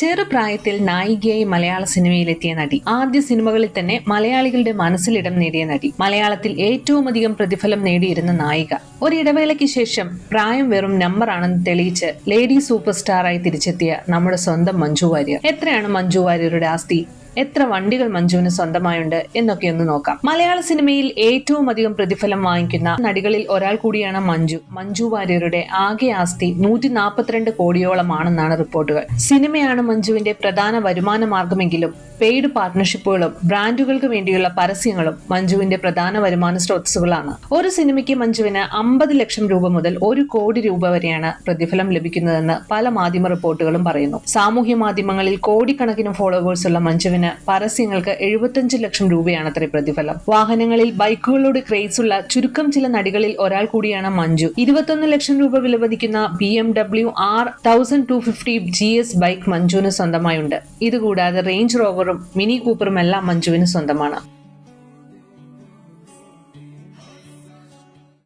ചെറുപ്രായത്തിൽ നായികയായി മലയാള സിനിമയിലെത്തിയ നടി. ആദ്യ സിനിമകളിൽ തന്നെ മലയാളികളുടെ മനസ്സിലിടം നേടിയ നടി. മലയാളത്തിൽ ഏറ്റവും അധികം പ്രതിഫലം നേടിയിരുന്ന നായിക. ഒരിടവേളയ്ക്ക് ശേഷം പ്രായം വെറും നമ്പർ ആണെന്ന് തെളിയിച്ച് ലേഡി സൂപ്പർ സ്റ്റാറായി തിരിച്ചെത്തിയ നമ്മുടെ സ്വന്തം മഞ്ജു വാര്യർ. എത്രയാണ് മഞ്ജു വാര്യരുടെ ആസ്തി? എത്ര വണ്ടികൾ മഞ്ജുവിന് സ്വന്തമായുണ്ട് എന്നൊക്കെ ഒന്ന് നോക്കാം. മലയാള സിനിമയിൽ ഏറ്റവും അധികം പ്രതിഫലം വാങ്ങിക്കുന്ന നടികളിൽ ഒരാൾ കൂടിയാണ് മഞ്ജു. മഞ്ജു വാര്യരുടെ ആകെ ആസ്തി നൂറ്റി നാൽപ്പത്തിരണ്ട് കോടിയോളമാണെന്നാണ് റിപ്പോർട്ടുകൾ. സിനിമയാണ് മഞ്ജുവിന്റെ പ്രധാന വരുമാന മാർഗമെങ്കിലും പെയ്ഡ് പാർട്ട്ണർഷിപ്പുകളും ബ്രാൻഡുകൾക്ക് വേണ്ടിയുള്ള പരസ്യങ്ങളും മഞ്ജുവിന്റെ പ്രധാന വരുമാന സ്രോതസ്സുകളാണ്. ഒരു സിനിമയ്ക്ക് മഞ്ജുവിന് അമ്പത് ലക്ഷം രൂപ മുതൽ ഒരു കോടി രൂപ വരെയാണ് പ്രതിഫലം ലഭിക്കുന്നതെന്ന് പല മാധ്യമ റിപ്പോർട്ടുകളും പറയുന്നു. സാമൂഹ്യ മാധ്യമങ്ങളിൽ കോടിക്കണക്കിന് ഫോളോവേഴ്സ് ഉള്ള മഞ്ജുവിന് പരസ്യങ്ങൾക്ക് എഴുപത്തഞ്ച് ലക്ഷം രൂപയാണ് അത്ര പ്രതിഫലം. വാഹനങ്ങളിൽ ബൈക്കുകളോട് ക്രേസ് ഉള്ള ചുരുക്കം ചില നടികളിൽ ഒരാൾ കൂടിയാണ് മഞ്ജു. ഇരുപത്തൊന്ന് ലക്ഷം രൂപ വിലമതിക്കുന്ന B M W R thousand two fifty G S bike മഞ്ജുവിന് സ്വന്തമായുണ്ട്. ഇതുകൂടാതെ റേഞ്ച് റോവറും മിനി കൂപ്പറും എല്ലാം മഞ്ജുവിന് സ്വന്തമാണ്